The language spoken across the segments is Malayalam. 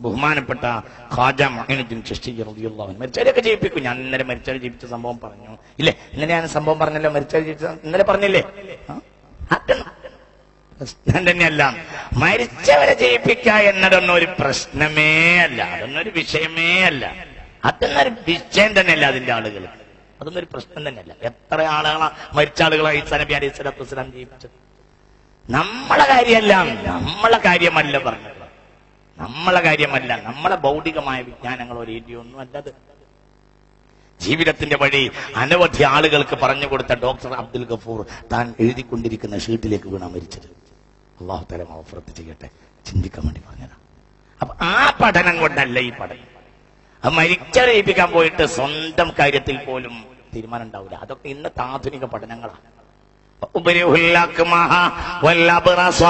ബഹുമാനപ്പെട്ട ഖാജ മഹീനുദ്ദീൻ ചിഷ്ടി റളിയല്ലാഹു അൻഹു മരിച്ചവരെയൊക്കെ ജീവിപ്പിക്കും ഞാൻ ഇന്നലെ മരിച്ചവരെ ജീവിച്ച സംഭവം പറഞ്ഞു. ഇല്ലേ? ഇന്നലെ ഞാൻ സംഭവം പറഞ്ഞല്ലോ? മരിച്ചവരെ ജീവിച്ച ഇന്നലെ പറഞ്ഞില്ലേ? പ്രശ്നം തന്നെയല്ല. മരിച്ചവരെ ജയിപ്പിക്ക എന്നതൊന്നും ഒരു പ്രശ്നമേ അല്ല. അതൊന്നും ഒരു വിഷയമേ അല്ല. അതൊന്നൊരു വിഷയം തന്നെയല്ല അതിന്റെ ആളുകൾ അതൊന്നും ഒരു പ്രശ്നം തന്നെയല്ല. എത്ര ആളുകളാ മരിച്ച ആളുകളാണ് ഈസാ നബി അലൈഹി സ്വലാത്തു വസ്സലാം ജീവിപ്പിച്ചത് നമ്മളെ കാര്യമല്ല. നമ്മളെ കാര്യമല്ല പറഞ്ഞത്. നമ്മളെ കാര്യമല്ല നമ്മളെ ഭൗതികമായ വിജ്ഞാനങ്ങളോ രീതിയോ ഒന്നും അല്ലത്. ജീവിതത്തിന്റെ വഴി അനവധി ആളുകൾക്ക് പറഞ്ഞു കൊടുത്ത ഡോക്ടർ അബ്ദുൽ ഗഫൂർ താൻ എഴുതിക്കൊണ്ടിരിക്കുന്ന ഷീട്ടിലേക്ക് വീണാ മരിച്ചത്. അള്ളാഹു തല ഓഫറത്ത് ചെയ്യട്ടെ. ചിന്തിക്കാൻ വേണ്ടി പറഞ്ഞതാ. അപ്പൊ ആ പഠനം കൊണ്ടല്ല ഈ പഠനം. അത് മരിച്ചറിയിപ്പിക്കാൻ പോയിട്ട് സ്വന്തം കാര്യത്തിൽ പോലും തീരുമാനം ഉണ്ടാവില്ല. അതൊക്കെ ഇന്നത്തെ ആധുനിക പഠനങ്ങളാണ് أبرئ الأكمه والأبرص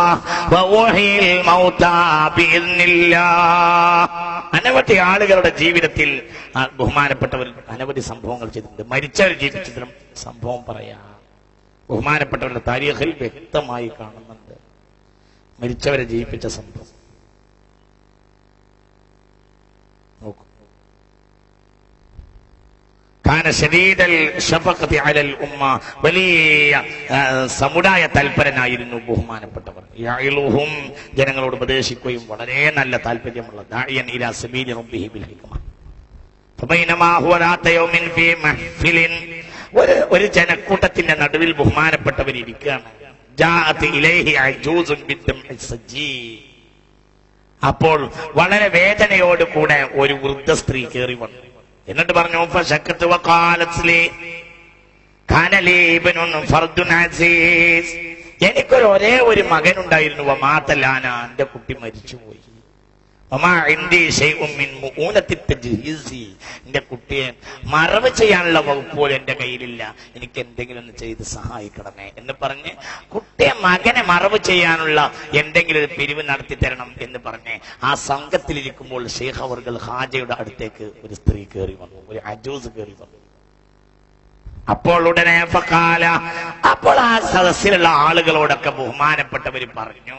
وأحيي الموتى بإذن الله അനവധി ആളുകളുടെ ജീവിതത്തിൽ ആ ബഹുമാനപ്പെട്ടവർ അനവധി സംഭവങ്ങൾ ചെയ്തിട്ടുണ്ട് മരിച്ചവർ ജീവിച്ചതിലും സംഭവം പറയാം ബഹുമാനപ്പെട്ടവരുടെ താരീഖിൽ വ്യക്തമായി കാണുന്നുണ്ട് മരിച്ചവരെ ജീവിപ്പിച്ച സംഭവം വലിയ സമുദായ തൽപരനായിരുന്നു ബഹുമാനപ്പെട്ടവർ. ജനങ്ങളോട് ഉപദേശിക്കുകയും വളരെ നല്ല താല്പര്യമുള്ള ഒരു ഒരു ജനക്കൂട്ടത്തിന്റെ നടുവിൽ ബഹുമാനപ്പെട്ടവർ ഇരിക്കുകയാണ്. അപ്പോൾ വളരെ വേദനയോട് കൂടെ ഒരു വൃദ്ധ സ്ത്രീ കയറി വന്നു. എന്നിട്ട് പറഞ്ഞു എനിക്കൊരു ഒരേ ഒരു മകനുണ്ടായിരുന്നു വമാതലാന എന്റെ കുട്ടി മരിച്ചുപോയി. എന്റെ കുട്ടിയെ മറവ് ചെയ്യാനുള്ള വകുപ്പ് പോലും എന്റെ കയ്യിലില്ല. എനിക്ക് എന്തെങ്കിലും ഒന്ന് ചെയ്ത് സഹായിക്കണമേ എന്ന് പറഞ്ഞ് കുട്ടിയെ മകനെ മറവ് ചെയ്യാനുള്ള എന്തെങ്കിലും ഒരു പിരിവ് നടത്തി തരണം എന്ന് പറഞ്ഞ് ആ സംഘത്തിലിരിക്കുമ്പോൾ ഷെയ്ഖ് അവർകൾ ഹാജയുടെ അടുത്തേക്ക് ഒരു സ്ത്രീ കയറി വന്നു. ഒരു അജൂസ് കയറി വന്നു. അപ്പോൾ ഉടനെ അപ്പോൾ ആ സദസ്സിലുള്ള ആളുകളോടൊക്കെ ബഹുമാനപ്പെട്ടവർ പറഞ്ഞു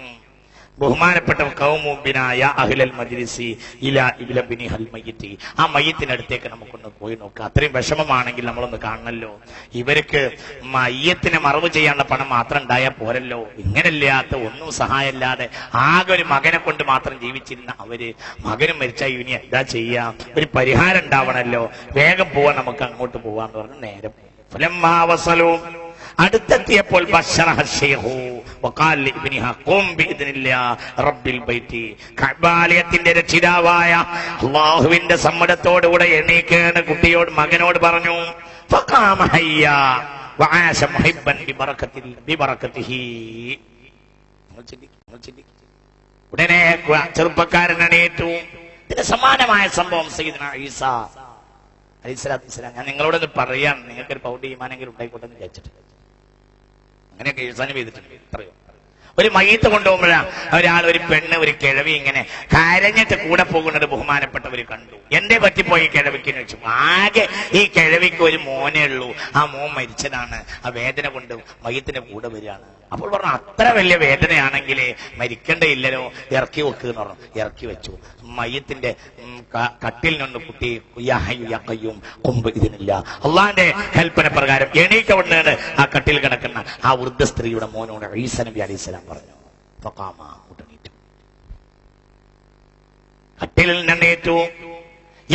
ബഹുമാനപ്പെട്ട കൗമുബിനായ അഹിലൽ മജ്ലിസി ഇല ഇബില ബിനി ഹൽ മയ്യത്തി. ആ മയ്യത്തിനടുത്തേക്ക് നമുക്കൊന്ന് പോയി നോക്കാം. അത്രയും വിഷമമാണെങ്കിൽ നമ്മളൊന്ന് കാണണല്ലോ. ഇവർക്ക് മയ്യത്തിനെ മറവ് ചെയ്യാനുള്ള പണം മാത്രം ഉണ്ടായാൽ പോരല്ലോ. ഇങ്ങനല്ലാത്ത ഒന്നും സഹായമില്ലാതെ ആകെ ഒരു മകനെ കൊണ്ട് മാത്രം ജീവിച്ചിരുന്ന അവർ മകനും മരിച്ചാൽ ഇനി എന്താ ചെയ്യാം? ഒരു പരിഹാരം ഉണ്ടാവണല്ലോ. വേഗം പോവാൻ നമുക്ക് അങ്ങോട്ട് പോവാന്ന് പറഞ്ഞ് നേരെ പോയി. ഫലമ്മാ വസലൂ അടുത്തെത്തിയപ്പോൾ കഅബാലയത്തിന്റെ രക്ഷിതാവായ അള്ളാഹുവിന്റെ സമ്മതത്തോടുകൂടെ എണീക്കേണ്ട കുട്ടിയോട് മകനോട് പറഞ്ഞു. ഉടനെ ചെറുപ്പക്കാരൻ ഇതിന് സമാനമായ സംഭവം ഈസ അലൈഹിസ്സലാത്തു ഇസ്ലാം ഞാൻ നിങ്ങളോടൊന്ന് പറയാണ്. നിങ്ങൾക്കൊരു പൗഡി ഈമാനെങ്കിലും ഉണ്ടായിക്കോട്ടെ എന്ന് വിചാരിച്ചിട്ട്. അങ്ങനെയൊക്കെ എഴുതാനും ചെയ്തിട്ടുണ്ട്. അറിയോ ഒരു മയ്യത്ത് കൊണ്ടുപോകുമ്പോഴാണ് ഒരാൾ ഒരു പെണ്ണ് ഒരു കിഴവി ഇങ്ങനെ കരഞ്ഞിട്ട് കൂടെ പോകുന്നത് ബഹുമാനപ്പെട്ടവർ കണ്ടു. എന്റെ പറ്റിപ്പോയി കിഴവിക്ക് എന്ന് വെച്ചു. ആകെ ഈ കിഴവിക്ക് ഒരു മോനേ ഉള്ളൂ. ആ മോൻ മരിച്ചതാണ്. ആ വേദന കൊണ്ട് മയ്യത്തിന്റെ കൂടെ വരികയാണ്. അപ്പോൾ പറഞ്ഞു അത്ര വലിയ വേദനയാണെങ്കിൽ മരിക്കേണ്ടയില്ലല്ലോ ഇറക്കി വെക്കുക എന്ന് പറഞ്ഞു. ഇറക്കി വെച്ചു. മയ്യത്തിന്റെ ഉം, കട്ടിൽ നിന്ന് കുട്ടി യാ കൊമ്പ് ഇതിനില്ല. അള്ളാന്റെ കൽപ്പന പ്രകാരം എണീക്കവിടുന്നാണ് ആ കട്ടിൽ കിടക്കുന്ന ആ വൃദ്ധ സ്ത്രീയുടെ മോനോട് ഈസനബി അലൈസ്ലാം പറഞ്ഞു. ഉടനീറ്റു കട്ടിലിൽ നിന്നേറ്റു.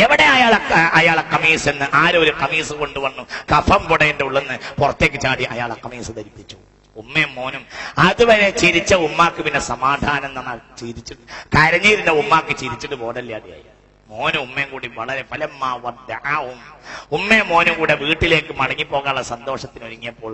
എവിടെ അയാളെ അയാളെ കമീസ് എന്ന്? ആരോ ഒരു കമീസ് കൊണ്ടുവന്നു. കഫം പുടേന്റെ ഉള്ളിൽ നിന്ന് പുറത്തേക്ക് ചാടി അയാളെ കമീസ് ധരിപ്പിച്ചു. ഉമ്മയും മോനും അതുവരെ ചിരിച്ച ഉമ്മാക്ക് പിന്നെ സമാധാനം എന്നാണ് ചിരിച്ചിട്ട് കരഞ്ഞീരിന്റെ ഉമ്മാക്ക് ചിരിച്ചിട്ട് ബോധമില്ലാതെയായി. മോനും ഉമ്മയും കൂടി വളരെ ഫലമാവും. ഉമ്മയും മോനും കൂടെ വീട്ടിലേക്ക് മടങ്ങിപ്പോകാനുള്ള സന്തോഷത്തിന് ഒരുങ്ങിയപ്പോൾ.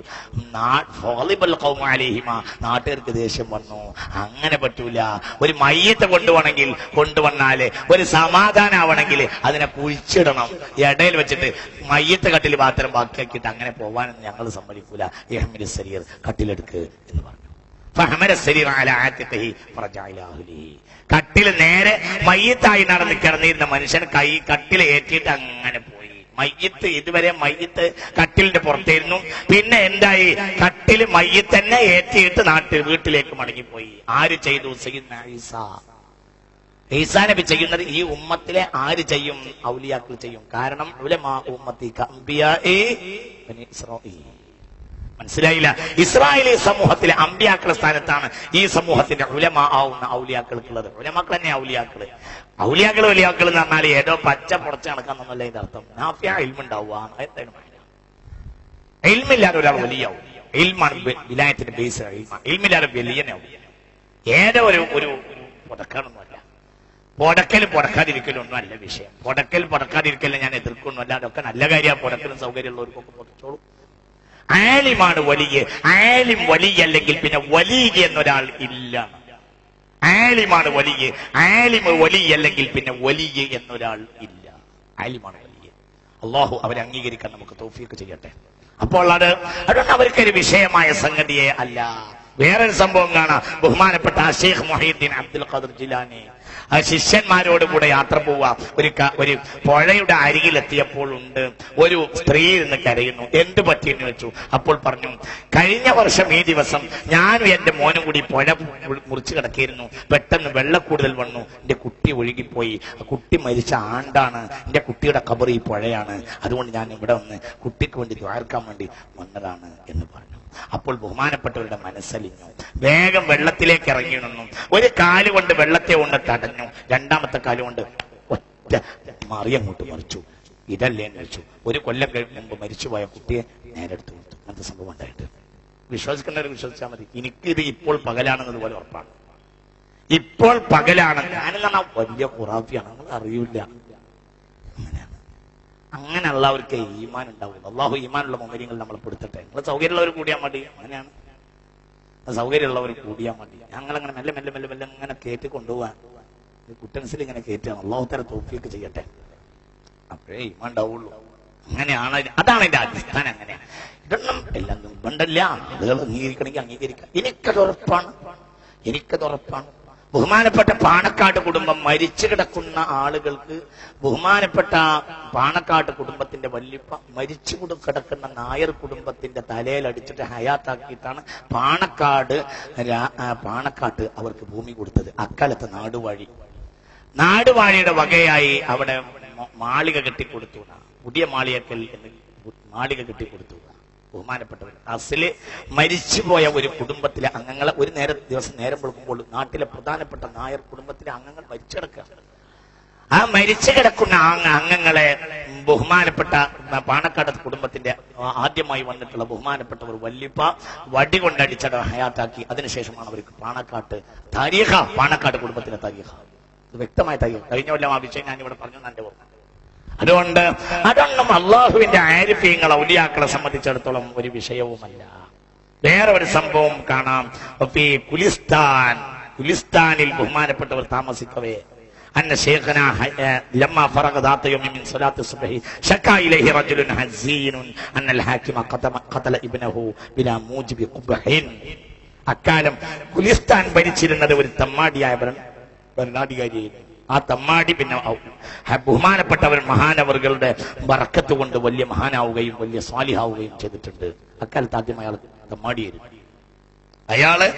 നാട്ടുകാർക്ക് ദേഷ്യം വന്നു അങ്ങനെ പറ്റൂല ഒരു മയ്യത്ത് കൊണ്ടുപോകണമെങ്കിൽ കൊണ്ടുവന്നാൽ ഒരു സമാധാനാവണമെങ്കിൽ അതിനെ കുഴിച്ചിടണം ഇടയിൽ വെച്ചിട്ട് മയ്യത്ത് കട്ടിൽ മാത്രം ബാക്കിയാക്കിയിട്ട് അങ്ങനെ പോവാനൊന്നും ഞങ്ങൾ സമ്മതിക്കൂല ഇഹ്മിൽ സരീർ കട്ടിലെടുക്ക് എന്ന് പറഞ്ഞു കട്ടിൽ നേരെ മയ്യത്തായി നടന്ന് കിടന്നിരുന്ന മനുഷ്യൻ കൈ കട്ടിൽ ഏറ്റിട്ട് അങ്ങനെ പോയി. മയ്യത്ത് ഇതുവരെ മയ്യത്ത് കട്ടിലിന്റെ പുറത്തായിരുന്നു പിന്നെ എന്തായി? കട്ടിൽ മയ്യത്ത് തന്നെ ഏറ്റിയിട്ട് നാട്ടിൽ വീട്ടിലേക്ക് മടങ്ങിപ്പോയി. ആര് ചെയ്തു? സയ്യിദ്ന ഈസ. നബി ചെയ്യുന്നത് ഈ ഉമ്മത്തിലെ ആര് ചെയ്യും? ഔലിയാക്കൾ ചെയ്യും. കാരണം ഉലമാ ഉമ്മത്തി കമ്പിയ ഇസ്രാഈൽ. മനസ്സിലായില്ല. ഇസ്രായേലി സമൂഹത്തിലെ അമ്പ്യാക്കള സ്ഥാനത്താണ് ഈ സമൂഹത്തിന്റെ ഉലമ ആവുന്ന ഔലിയാക്കൾക്കുള്ളത്. ഉലമാക്കൾ തന്നെ ഔലിയാക്കൾ. ഔലിയാക്കൾ വലിയാക്കൾ എന്ന് പറഞ്ഞാൽ ഏതോ പച്ച പുറച്ച് നടക്കാന്നല്ല ഇതിന്റെ അർത്ഥം. നാഫിയ ഇൽമുണ്ടാവുക ഇൽമില്ലാതെ ഒരാൾ വലിയാവും. ഇൽമാണ് വിലായത്തിന്റെ ബേസ് ഇൽമില്ലാതെ വലിയനാവും. ഏതോ ഒരു ഒരു പുതക്കാണൊന്നുമല്ല. പൊടക്കൽ പൊടക്കാതിരിക്കലും അല്ല വിഷയം. പൊടക്കൽ പൊടക്കാതിരിക്കലും ഞാൻ എതിർക്കൊന്നുമല്ല. അതൊക്കെ നല്ല കാര്യമാണ്. പൊടക്കലും സൗകര്യമുള്ളവർക്കൊക്കെ പൊടച്ചോളൂ ആലിമാണ് വലിയ. ആലിം വലിയ അല്ലെങ്കിൽ പിന്നെ വലിയ എന്നൊരാൾ ഇല്ല. ആലിമാണ് വലിയ. ആലിമ് വലിയ അല്ലെങ്കിൽ പിന്നെ വലിയ എന്നൊരാൾ ഇല്ല. ആലിമാണ് വലിയ. അള്ളാഹു അവരെ അംഗീകരിക്കാൻ നമുക്ക് തോഫിയൊക്കെ ചെയ്യട്ടെ. അപ്പോൾ അത് അതുകൊണ്ട് അവർക്കൊരു വിഷയമായ സംഗതിയെ അല്ല. വേറൊരു സംഭവം കാണാം. ബഹുമാനപ്പെട്ട ഷെയ്ഖ് മൊഹീദ്ദീൻ അബ്ദുൽ ഖാദർ ജിലാനി. ആ ശിഷ്യന്മാരോട് കൂടെ യാത്ര പോവുക ഒരു ഒരു പുഴയുടെ അരികിലെത്തിയപ്പോൾ ഉണ്ട്. ഒരു സ്ത്രീ ഇരുന്ന് കരയുന്നു. എന്ത് പറ്റിയെന്ന് വെച്ചു അപ്പോൾ പറഞ്ഞു കഴിഞ്ഞ വർഷം ഈ ദിവസം ഞാനും എന്റെ മോനും കൂടി പുഴ മുറിച്ചു കിടക്കിയിരുന്നു. പെട്ടെന്ന് വെള്ളക്കൂടുതൽ വന്നു. എന്റെ കുട്ടി ഒഴുകിപ്പോയി. കുട്ടി മരിച്ച ആണ്ടാണ്. എന്റെ കുട്ടിയുടെ കബർ ഈ പുഴയാണ്. അതുകൊണ്ട് ഞാൻ ഇവിടെ വന്ന് കുട്ടിക്ക് വേണ്ടി ദ്വാർക്കാൻ വേണ്ടി വന്നതാണ് എന്ന് പറഞ്ഞു. അപ്പോൾ ബഹുമാനപ്പെട്ടവരുടെ മനസ്സലിഞ്ഞു. വേഗം വെള്ളത്തിലേക്ക് ഇറങ്ങി നിന്നു. ഒരു കാൽ കൊണ്ട് വെള്ളത്തെ കൊണ്ട് തടഞ്ഞു. രണ്ടാമത്തെ കാൽ കൊണ്ട് ഒറ്റ മാറി അങ്ങോട്ട് മറിച്ചു. ഇതല്ലേ മരിച്ചു ഒരു കൊല്ലം മുമ്പ് മരിച്ചുപോയ കുട്ടിയെ നേരെ എടുത്തു കൊടുത്തു. അങ്ങനത്തെ സംഭവം ഉണ്ടായിട്ട്? വിശ്വസിക്കുന്നവർ വിശ്വസിച്ചാൽ മതി. എനിക്കിത് ഇപ്പോൾ പകലാണെന്നത് പോലെ ഉറപ്പാണ്. ഇപ്പോൾ പകലാണ്. ഞാനെന്ന് പറഞ്ഞാൽ വലിയ കുറാഫിയാണ് നമ്മൾ അറിയില്ല അങ്ങനെ ഉള്ളവർക്ക് ഈമാൻ ഉണ്ടാവുള്ളൂ അള്ളാഹു ഈമാനുള്ള മൗര്യങ്ങൾ നമ്മൾ പെടുത്തട്ടെ. നിങ്ങൾ സൗകര്യമുള്ളവർ കൂടിയാൽ മതി. അങ്ങനെയാണ്. സൗകര്യമുള്ളവർ കൂടിയാൽ മതി. ഞങ്ങൾ അങ്ങനെ മെല്ലെ മെല്ലെ മെല്ലെ മെല്ലെ ഇങ്ങനെ കയറ്റി കൊണ്ടുപോകാൻ കുട്ടൻസിൽ ഇങ്ങനെ കയറ്റുകയാണ് അള്ളാഹു തര തോഫിയൊക്കെ ചെയ്യട്ടെ. അപ്പോഴേ ഈമാൻ ഉണ്ടാവുള്ളൂ. അങ്ങനെയാണ് അതാണ് എന്റെ അടിസ്ഥാനം അങ്ങനെയാണ് ഇതൊന്നും എല്ലാം നിർബന്ധമില്ല. അംഗീകരിക്കണമെങ്കിൽ അംഗീകരിക്കാം. എനിക്കത് ഉറപ്പാണ്. എനിക്കത് ഉറപ്പാണ്. ബഹുമാനപ്പെട്ട പാണക്കാട് കുടുംബം മരിച്ചു കിടക്കുന്ന ആളുകൾക്ക് ബഹുമാനപ്പെട്ട പാണക്കാട് കുടുംബത്തിന്റെ വല്യപ്പ മരിച്ചു കിടക്കുന്ന നായർ കുടുംബത്തിന്റെ തലയിൽ അടിച്ചിട്ട് ഹയാത്താക്കിയിട്ടാണ് പാണക്കാട് പാണക്കാട്ട് അവർക്ക് ഭൂമി കൊടുത്തത് അക്കാലത്ത് നാടുവാഴി നാടുവാഴിയുടെ വകയായി അവിടെ മാളിക കെട്ടിക്കൊടുത്തു. പുതിയ മാളികക്കൽ എന്ന് മാളിക കെട്ടിക്കൊടുത്തു. ബഹുമാനപ്പെട്ടവർ അസിൽ മരിച്ചുപോയ ഒരു കുടുംബത്തിലെ അംഗങ്ങളെ ഒരു നേരം ദിവസം നേരം കൊടുക്കുമ്പോൾ നാട്ടിലെ പ്രധാനപ്പെട്ട നായർ കുടുംബത്തിലെ അംഗങ്ങൾ മരിച്ചു കിടക്കുക ആ മരിച്ചു കിടക്കുന്ന അംഗങ്ങളെ ബഹുമാനപ്പെട്ട പാണക്കാട് കുടുംബത്തിന്റെ ആദ്യമായി വന്നിട്ടുള്ള ബഹുമാനപ്പെട്ടവർ വല്യപ്പ വടി കൊണ്ടടിച്ചട ഹയാത്താക്കി. അതിനുശേഷമാണ് അവർക്ക് പാണക്കാട്ട് താരീഖ പാണക്കാട് കുടുംബത്തിന്റെ താരീഖ. വ്യക്തമായ താരീഖ. കഴിഞ്ഞ കൊല്ലം ആ വിഷയം ഞാൻ ഇവിടെ പറഞ്ഞു എന്റെ ഓർമ്മ. അതുകൊണ്ട് അതൊന്നും അള്ളാഹുവിന്റെ ആരിഫ്യങ്ങൾ ഔലിയാക്കളെ സംബന്ധിച്ചിടത്തോളം ഒരു വിഷയവുമല്ല വേറെ ഒരു സംഭവം കാണാം ഫീ കുലിസ്ഥാൻ കുലിസ്ഥാനിൽ ബഹുമാനപ്പെട്ടവർ താമസിക്കവേ أن شيخنا ح- لما فرغ ذات يوم من صلاة الصبح شكا إليه رجل حزين أن الحاكم قتل, قتل ابنه بلا موجب قبح അക്കാലം കുലിസ്ഥാൻ ഭരിച്ചിരുന്നത് ഒരു തമ്മാടിയായ ഭരണ- ഭരണാധികാരിയായിരുന്നു ആ തമ്മാടി പിന്നെ ബഹുമാനപ്പെട്ടവർ മഹാനവറുകളുടെ വറക്കത്ത് കൊണ്ട് വലിയ മഹാനാവുകയും വലിയ സ്വാലിഹാവുകയും ചെയ്തിട്ടുണ്ട്. അക്കാലത്ത് ആദ്യം തമ്മാടിയായിരുന്നു. അയാൾ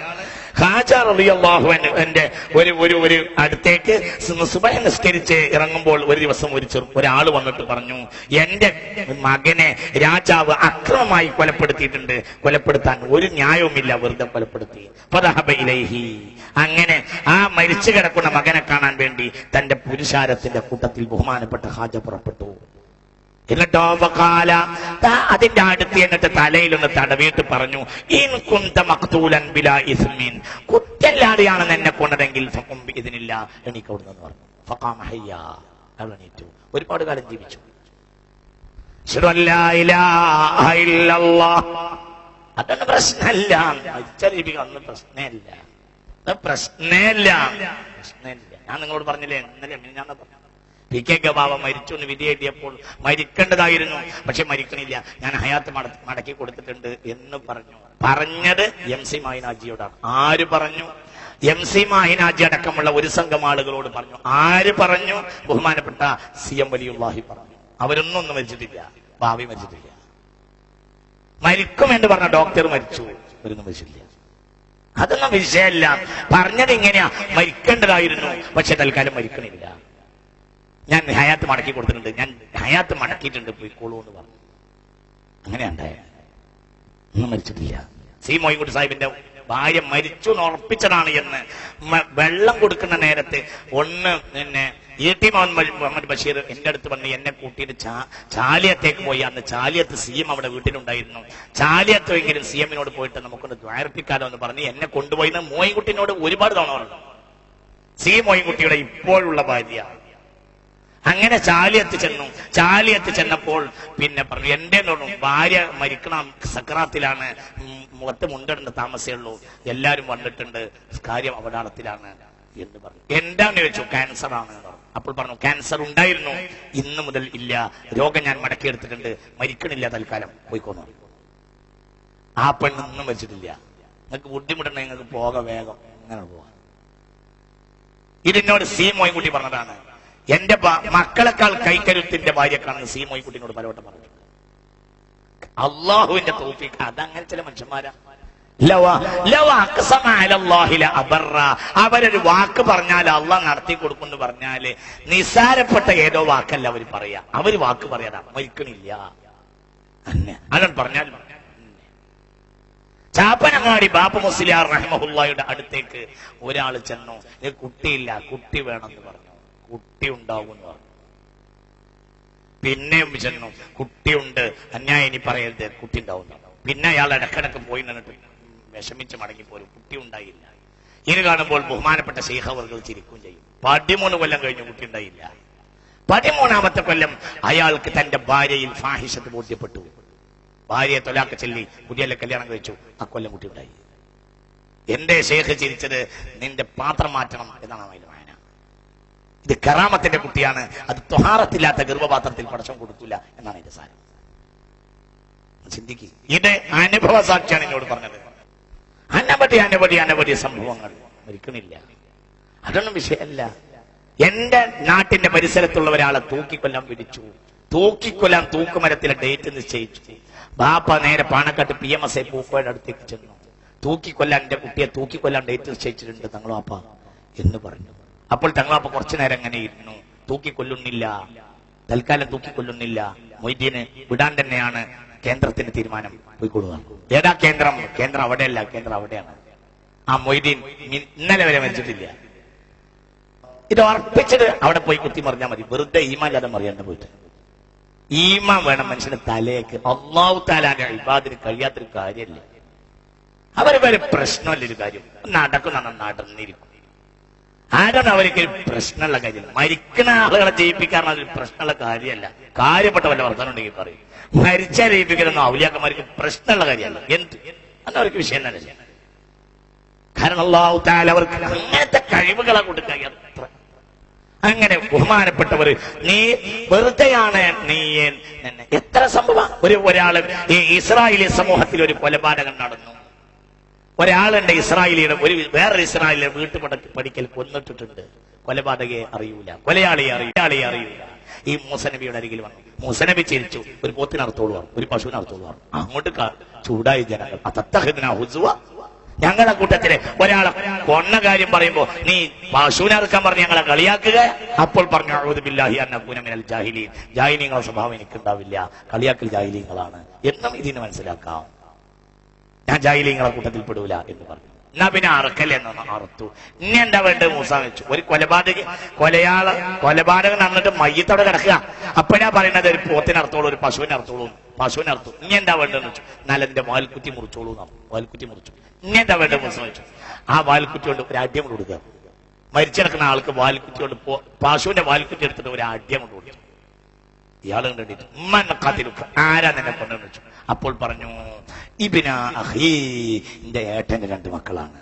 എന്റെ ഒരു ഒരു ഒരു അടുത്തേക്ക് സുബഹ നിസ്കരിച്ച് ഇറങ്ങുമ്പോൾ ഒരു ദിവസം ഒരു ചെറു ഒരാൾ വന്നിട്ട് പറഞ്ഞു എന്റെ മകനെ രാജാവ് അക്രമമായി കൊലപ്പെടുത്തിയിട്ടുണ്ട്. കൊലപ്പെടുത്താൻ ഒരു ന്യായവുമില്ല. വെറുതെ കൊലപ്പെടുത്തി. ഫദഹബ ഇലൈഹി. അങ്ങനെ ആ മരിച്ചു കിടക്കുന്ന മകനെ കാണാൻ വേണ്ടി തന്റെ പുരുഷാരത്തിന്റെ കൂട്ടത്തിൽ ബഹുമാനപ്പെട്ട ഹാജ പുറപ്പെട്ടു. എന്നിട്ടോ അതിന്റെ അടുത്ത് എന്നിട്ട് തലയിലൊന്ന് തടവിയിട്ട് പറഞ്ഞു ഇസ്മിൻ. കുറ്റല്ലാതെയാണ് എന്നെ കൊണ്ടതെങ്കിൽ ഇതിനില്ല എനിക്ക് പറഞ്ഞു. എണീറ്റു. ഒരുപാട് കാലം ജീവിച്ചു. അതൊന്നും പ്രശ്നമല്ല മരിച്ച പ്രശ്നമല്ല പ്രശ്നമില്ല പ്രശ്നമില്ല ഞാൻ നിങ്ങളോട് പറഞ്ഞില്ലേ? ഇന്നലെ ഞാൻ പറഞ്ഞു പി കെ ഗബാവ മരിച്ചു എന്ന് വിധി എഴുതിയപ്പോൾ മരിക്കേണ്ടതായിരുന്നു. പക്ഷെ മരിക്കണില്ല. ഞാൻ ഹയാത്ത് മടക്കി കൊടുത്തിട്ടുണ്ട് എന്ന് പറഞ്ഞു. പറഞ്ഞത് എം സി മായിനാജിയോടാണ് ആര് പറഞ്ഞു? എം സി മാഹിനാജി അടക്കമുള്ള ഒരു സംഘം ആളുകളോട് പറഞ്ഞു. ആര് പറഞ്ഞു? ബഹുമാനപ്പെട്ട സി എം വലിയുള്ളാഹി പറഞ്ഞു. അവരൊന്നും ഒന്നും മരിച്ചിട്ടില്ല. ഭാവി മരിച്ചിട്ടില്ല. മരിക്കും എന്ന് പറഞ്ഞ ഡോക്ടർ മരിച്ചു. അവരൊന്നും മരിച്ചിട്ടില്ല. അതൊന്നും വിഷയമല്ല. പറഞ്ഞത് ഇങ്ങനെയാ. മരിക്കേണ്ടതായിരുന്നു. പക്ഷെ തൽക്കാലം മരിക്കണില്ല. ഞാൻ ഹയാത്ത് മടക്കി കൊടുത്തിട്ടുണ്ട്. ഞാൻ ഹയാത്ത് മടക്കിയിട്ടുണ്ട്. പോയിക്കോളൂ എന്ന് പറഞ്ഞു. അങ്ങനെ ഉണ്ടായ. ഒന്നും മരിച്ചിട്ടില്ല. സി മോയിൻകുട്ടി സാഹിബിന്റെ ഭാര്യ മരിച്ചു ഉറപ്പിച്ചതാണ് എന്ന് വെള്ളം കൊടുക്കുന്ന നേരത്ത് ഒന്ന് പിന്നെ ഇ ടി മുഹമ്മദ് ബഷീർ എന്റെ അടുത്ത് വന്ന് എന്നെ കൂട്ടിയിട്ട് ചാ- ചാലിയത്തേക്ക് പോയി. അന്ന് ചാലിയത്ത് സി എം അവിടെ വീട്ടിലുണ്ടായിരുന്നു. ചാലിയത്തെങ്കിലും സി എമ്മിനോട് പോയിട്ട് നമുക്കൊന്ന് ദ്വാരപ്പിക്കാലോ എന്ന് പറഞ്ഞ് എന്നെ കൊണ്ടുപോയി മോയിൻകുട്ടിനോട് ഒരുപാട് തവണ പറഞ്ഞു. സി മോയിൻകുട്ടിയുടെ ഇപ്പോഴുള്ള ഭാര്യ. അങ്ങനെ ചാലിയത്ത് ചെന്നു. ചാലിയത്ത് ചെന്നപ്പോൾ പിന്നെ പറഞ്ഞു എന്റെ തോന്നും ഭാര്യ മരിക്കണം സക്രാത്തിലാണ്. മുഖത്ത് മുണ്ടിടേണ്ട താമസേ ഉള്ളൂ. എല്ലാരും വന്നിട്ടുണ്ട്. കാര്യം അപകടത്തിലാണ്. എന്ന് പറഞ്ഞു. എന്താന്ന് ചോദിച്ചു? ക്യാൻസർ ആണ്. അപ്പോൾ പറഞ്ഞു ക്യാൻസർ ഉണ്ടായിരുന്നു. ഇന്ന് മുതൽ ഇല്ല. രോഗം ഞാൻ മടക്കിയെടുത്തിട്ടുണ്ട്. മരിക്കണില്ല തൽക്കാലം. പോയിക്കോന്നു. ആ പെണ്ണൊന്നും വെച്ചിട്ടില്ല നിങ്ങൾക്ക് ബുദ്ധിമുട്ടുണ്ടെങ്കിൽ നിങ്ങൾക്ക് പോക വേഗം. അങ്ങനെ പോവാ. ഇതിനോട് സി കൂട്ടി പറഞ്ഞതാണ്. എന്റെ മക്കളെക്കാൾ കൈക്കരുത്തിന്റെ ഭാര്യക്കാണെന്ന് സി മോയിൻകുട്ടിനോട് പലവട്ടം പറഞ്ഞു അള്ളാഹുവിന്റെ തോഫിക്ക്. അതങ്ങനെ ചില മനുഷ്യന്മാരാ. അവരൊരു വാക്ക് പറഞ്ഞാൽ അള്ള നടത്തി കൊടുക്കുമെന്ന് പറഞ്ഞാൽ നിസാരപ്പെട്ട ഏതോ വാക്കല്ല അവർ പറയാ. അവർ വാക്ക് പറയാതാ. മരിക്കണില്ല. അതാണ് പറഞ്ഞാൽ ചാപ്പനങ്ങാടി ബാപ്പ മുസ്ലിയാർ റഹ്മഹുല്ലായുടെ അടുത്തേക്ക് ഒരാൾ ചെന്നു. "ഇത് കുട്ടിയില്ല. കുട്ടി വേണമെന്ന് പറഞ്ഞു. കുട്ടി ഉണ്ടാവും എന്ന് പിന്നെയും ചെന്നു കുട്ടിയുണ്ട്. അന്യായം ഇനി പറയരുത്. കുട്ടി ഉണ്ടാവുന്ന പിന്നെ അയാൾ ഇടക്കിടക്ക് പോയി നിന്നിട്ട് വിഷമിച്ച് മടങ്ങിപ്പോരും കുട്ടി ഉണ്ടായില്ല ഇനി കാണുമ്പോൾ ബഹുമാനപ്പെട്ട ശേഖവർകൾ ചിരിക്കുകയും ചെയ്യും. പതിമൂന്ന് കൊല്ലം കഴിഞ്ഞു കുട്ടി ഉണ്ടായില്ല പതിമൂന്നാമത്തെ കൊല്ലം അയാൾക്ക് തന്റെ ഭാര്യയിൽ ഫാഹിഷത്ത് ബോധ്യപ്പെട്ടു. ഭാര്യയെ തൊലാക്ക ചെല്ലി പുതിയ കല്യാണം കഴിച്ചു. ആ കൊല്ലം കുട്ടി ഉണ്ടായി എന്റെ ശേഖ ചിരിച്ചത്? നിന്റെ പാത്രം മാറ്റണം എന്നാണ് വായന ഇത് കറാമത്തിന്റെ കുട്ടിയാണ്. അത് തൊഹാറത്തില്ലാത്ത ഗർഭപാത്രത്തിൽ പടച്ചം കൊടുക്കില്ല എന്നാണ് എന്റെ സാരം. ചിന്തിക്ക്. ഇതിന്റെ അനുഭവ സാക്ഷിയാണ് എന്നോട് പറഞ്ഞത്. അനവധി അനവധി അനവധി സംഭവങ്ങൾ. മരിക്കണില്ല. അതൊന്നും വിഷയമല്ല. എന്റെ നാട്ടിന്റെ പരിസരത്തുള്ള ഒരാളെ തൂക്കിക്കൊല്ലാൻ പിടിച്ചു തൂക്കിക്കൊല്ലാൻ തൂക്കുമരത്തിലെ ഡേറ്റ് നിശ്ചയിച്ചു. ബാപ്പ നേരെ പാണക്കാട്ട് പി എം എസ് ഐ പൂക്കോയുടെ അടുത്തേക്ക് ചെന്നു. തൂക്കിക്കൊല്ലാൻ എന്റെ കുട്ടിയെ തൂക്കിക്കൊല്ലാൻ ഡേറ്റ് നിശ്ചയിച്ചിട്ടുണ്ട് തങ്ങളാപ്പ എന്ന് പറഞ്ഞു. അപ്പോൾ തങ്ങളപ്പ കുറച്ചു നേരം അങ്ങനെ ഇരുന്നു? തൂക്കിക്കൊല്ലുന്നില്ല. തൽക്കാലം തൂക്കിക്കൊല്ലുന്നില്ല. മൊയ്തീന് വിടാൻ തന്നെയാണ് കേന്ദ്രത്തിന്റെ തീരുമാനം പോയിക്കൊള്ളുക. ഏതാ കേന്ദ്രം? കേന്ദ്രം അവിടെയല്ല കേന്ദ്രം അവിടെയാണ്. ആ മൊയ്തീൻ ഇന്നലെ വരെ മരിച്ചിട്ടില്ല. ഇത് ഉറപ്പിച്ചിട്ട് അവിടെ പോയി കുത്തി മറിഞ്ഞാൽ മതി. വെറുതെ ഈമാൻ മറിയാണ്ട് പോയിട്ട്. ഈമ വേണം മനുഷ്യന് തലേക്ക് ഒന്നാവു താലാന്റെ ഇബാദിന് കഴിയാത്തൊരു കാര്യമല്ലേ അവർ വരെ പ്രശ്നമല്ലൊരു കാര്യം. നടക്കുന്ന നടന്നിരിക്കും. ആരാണ് അവർക്ക് പ്രശ്നമുള്ള കാര്യം? മരിക്കുന്ന ആളുകളെ ജയിപ്പിക്കാൻ അതൊരു പ്രശ്നമുള്ള കാര്യമല്ല. കാര്യപ്പെട്ട വല്ല വർത്തനം ഉണ്ടെങ്കിൽ പറയും. മരിച്ച ജയിപ്പിക്കുന്ന ഔലിയാക്കന്മാർക്ക് പ്രശ്നമുള്ള കാര്യമല്ല. എന്ത്? അത് അവർക്ക് വിഷയം തന്നെ കാരണം അള്ളാഹു താല അവർക്ക് അങ്ങനത്തെ കഴിവുകളെ കൊടുക്കുക എത്ര അങ്ങനെ ബഹുമാനപ്പെട്ടവർ നീ വെറുതെയാണ് നീ എത്ര സംഭവം? ഒരു ഒരാൾ ഈ ഇസ്രായേലി സമൂഹത്തിൽ ഒരു കൊലപാതകം നടന്നു. ഒരാളുണ്ട് ഇസ്രായേലിയുടെ ഒരു വേറൊരു ഇസ്രായേലിലെ വീട്ടുപട പഠിക്കൽ കൊന്നിട്ടിട്ടുണ്ട്. കൊലപാതകയെ അറിയൂല. കൊലയാളിയെ അറിയില്ല അറിയൂല. ഈ മൂസനബിയുടെ അരികിൽ വന്നു. മൂസനബി ചിരിച്ചു. ഒരു പോത്തിനടുത്തോളു പറഞ്ഞു. ഒരു പശുവിനടുത്തോളു പറഞ്ഞു. അങ്ങോട്ട് ചൂടായി ജനങ്ങൾ. ഞങ്ങളുടെ കൂട്ടത്തിലെ ഒരാളെ കൊന്ന കാര്യം പറയുമ്പോ നീ പശുവിനെ അറുക്കാൻ പറഞ്ഞ് ഞങ്ങളെ കളിയാക്കുക? അപ്പോൾ പറഞ്ഞു "അഊദു ബില്ലാഹി അൻ മിനൽ ജാഹിലീൻ. ജാഹിലീങ്ങളുടെ സ്വഭാവം എനിക്കുണ്ടാവില്ല. കളിയാക്കൽ ജാഹിലീങ്ങളാണ്. എന്നും ഇതിന് മനസ്സിലാക്കാം. ഞാൻ ജാഹിലീങ്ങളെ കൂട്ടത്തിൽ പെടൂല എന്ന് പറഞ്ഞു. എന്നാ പിന്നെ അറക്കൽ എന്ന് അറുത്തു. ഇനി എന്താ വേണ്ടത്? മൂസ വെച്ചു. ഒരു കൊലപാതക കൊലയാള കൊലപാതകം നടന്നിട്ട് മയ്യത്തോടെ കിടക്കുക. അപ്പോഴാ പറയുന്നത് ഒരു പോത്തിനെ ഒരു പശുവിനെ അർത്ഥോളൂ പശുവിനെ അർത്ഥം ഇനി എന്താ വേണ്ടതെന്ന് വെച്ചു. എന്നാൽ എന്റെ വാൽക്കുറ്റി മുറിച്ചോളൂ വാൽക്കുറ്റി മുറിച്ചു. ഇനി എന്താ വേണ്ടത് മൂസ വെച്ചു. ആ വാൽക്കുറ്റി കൊണ്ട് ഒരു അടിയം കൊടുക്കുക. മരിച്ചിടക്കുന്ന ആൾക്ക് വാൽക്കുറ്റി കൊണ്ട് പശുവിന്റെ വാൽക്കുറ്റി എടുത്തിട്ട് ഒരു അടിയം കൊണ്ട് കൊടുത്തു ഇയാൾ കണ്ടിട്ട് ആരാ നിന്നെ കൊണ്ടെന്ന് വെച്ചു? അപ്പോൾ പറഞ്ഞു ഇബിന അഹീ എന്റെ ഏട്ടന്റെ രണ്ട് മക്കളാണ്.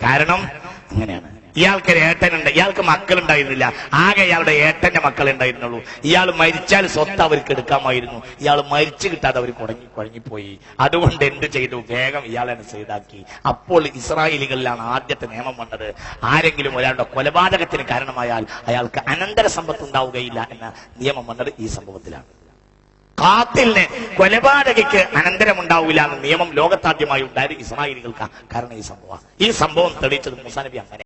കാരണം അങ്ങനെയാണ്. ഇയാൾക്ക് ഏട്ടനുണ്ട്. ഇയാൾക്ക് മക്കൾ ഉണ്ടായിരുന്നില്ല ആകെ ഇയാളുടെ ഏട്ടന്റെ മക്കൾ ഉണ്ടായിരുന്നുള്ളൂ ഇയാൾ മരിച്ചാൽ സ്വത്ത് അവർക്ക് എടുക്കാമായിരുന്നു. ഇയാൾ മരിച്ചു കിട്ടാതെ അവർ കുഴങ്ങി കുഴങ്ങിപ്പോയി അതുകൊണ്ട് എന്ത് ചെയ്തു? വേഗം ഇയാളെ ചെയ്താക്കി അപ്പോൾ ഇസ്രായേലികളിലാണ് ആദ്യത്തെ നിയമം വന്നത്. ആരെങ്കിലും ഒരാളുടെ കൊലപാതകത്തിന് കാരണമായാൽ അയാൾക്ക് അനന്തര സമ്പത്ത് ഉണ്ടാവുകയില്ല എന്ന നിയമം വന്നത് ഈ സംഭവത്തിലാണ്. കാത്തിലിന് കൊലപാതകയ്ക്ക് അനന്തരമുണ്ടാവില്ല എന്ന നിയമം ലോകത്താദ്യമായി ഉണ്ടായത് ഇസ്രായേലികൾക്ക് കാരണം ഈ സംഭവം ഈ സംഭവം തെളിയിച്ചത് മുസാനബി അങ്ങനെ